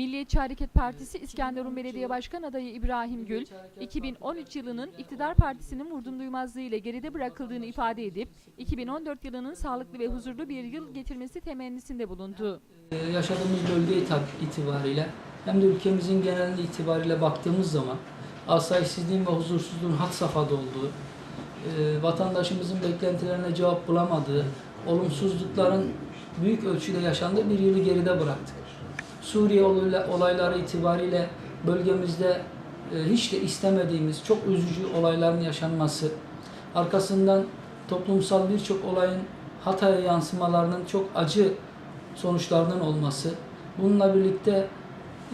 Milliyetçi Hareket Partisi İskenderun Belediye Başkan adayı İbrahim Gül, 2013 yılının iktidar partisinin vurdum duymazlığı ile geride bırakıldığını ifade edip 2014 yılının sağlıklı ve huzurlu bir yıl getirmesi temennisinde bulundu. Ee, yaşadığımız bölge itibariyle hem de ülkemizin genel itibariyle baktığımız zaman asayişsizliğin ve huzursuzluğun had safhada olduğu, e, vatandaşımızın beklentilerine cevap bulamadığı, olumsuzlukların büyük ölçüde yaşandığı bir yılı geride bıraktık. Suriye olayla- olayları itibariyle bölgemizde e, hiç de istemediğimiz çok üzücü olayların yaşanması, arkasından toplumsal birçok olayın Hatay'a yansımalarının çok acı sonuçlarının olması, bununla birlikte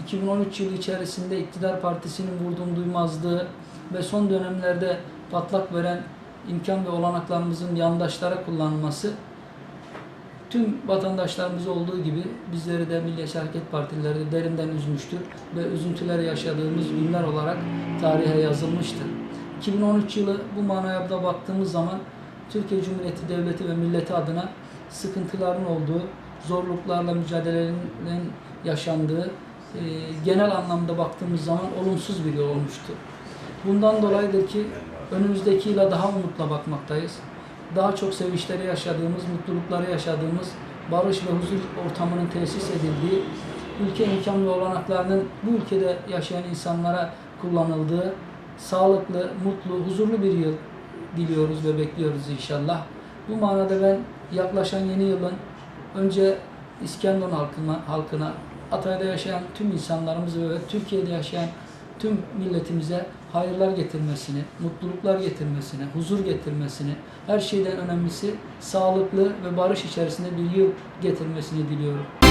2013 yılı içerisinde iktidar partisinin vurduğum duymazlığı ve son dönemlerde patlak veren imkan ve olanaklarımızın yandaşlara kullanılması tüm vatandaşlarımız olduğu gibi bizleri de Milliyetçi Hareket Partileri de derinden üzmüştür ve üzüntüler yaşadığımız günler olarak tarihe yazılmıştır. 2013 yılı bu manaya da baktığımız zaman Türkiye Cumhuriyeti Devleti ve milleti adına sıkıntıların olduğu, zorluklarla mücadelenin yaşandığı, e, genel anlamda baktığımız zaman olumsuz bir yıl olmuştu. Bundan dolayıdır ki önümüzdeki yıla daha umutla bakmaktayız. Daha çok sevinçleri yaşadığımız, mutlulukları yaşadığımız, barış ve huzur ortamının tesis edildiği, ülke imkan ve olanaklarının bu ülkede yaşayan insanlara kullanıldığı, sağlıklı, mutlu, huzurlu bir yıl diliyoruz ve bekliyoruz inşallah. Bu manada ben yaklaşan yeni yılın önce İskenderun halkına, halkına Hatay'da yaşayan tüm insanlarımız ve Türkiye'de yaşayan tüm milletimize hayırlar getirmesini, mutluluklar getirmesini, huzur getirmesini, her şeyden önemlisi sağlıklı ve barış içerisinde bir yıl getirmesini diliyorum.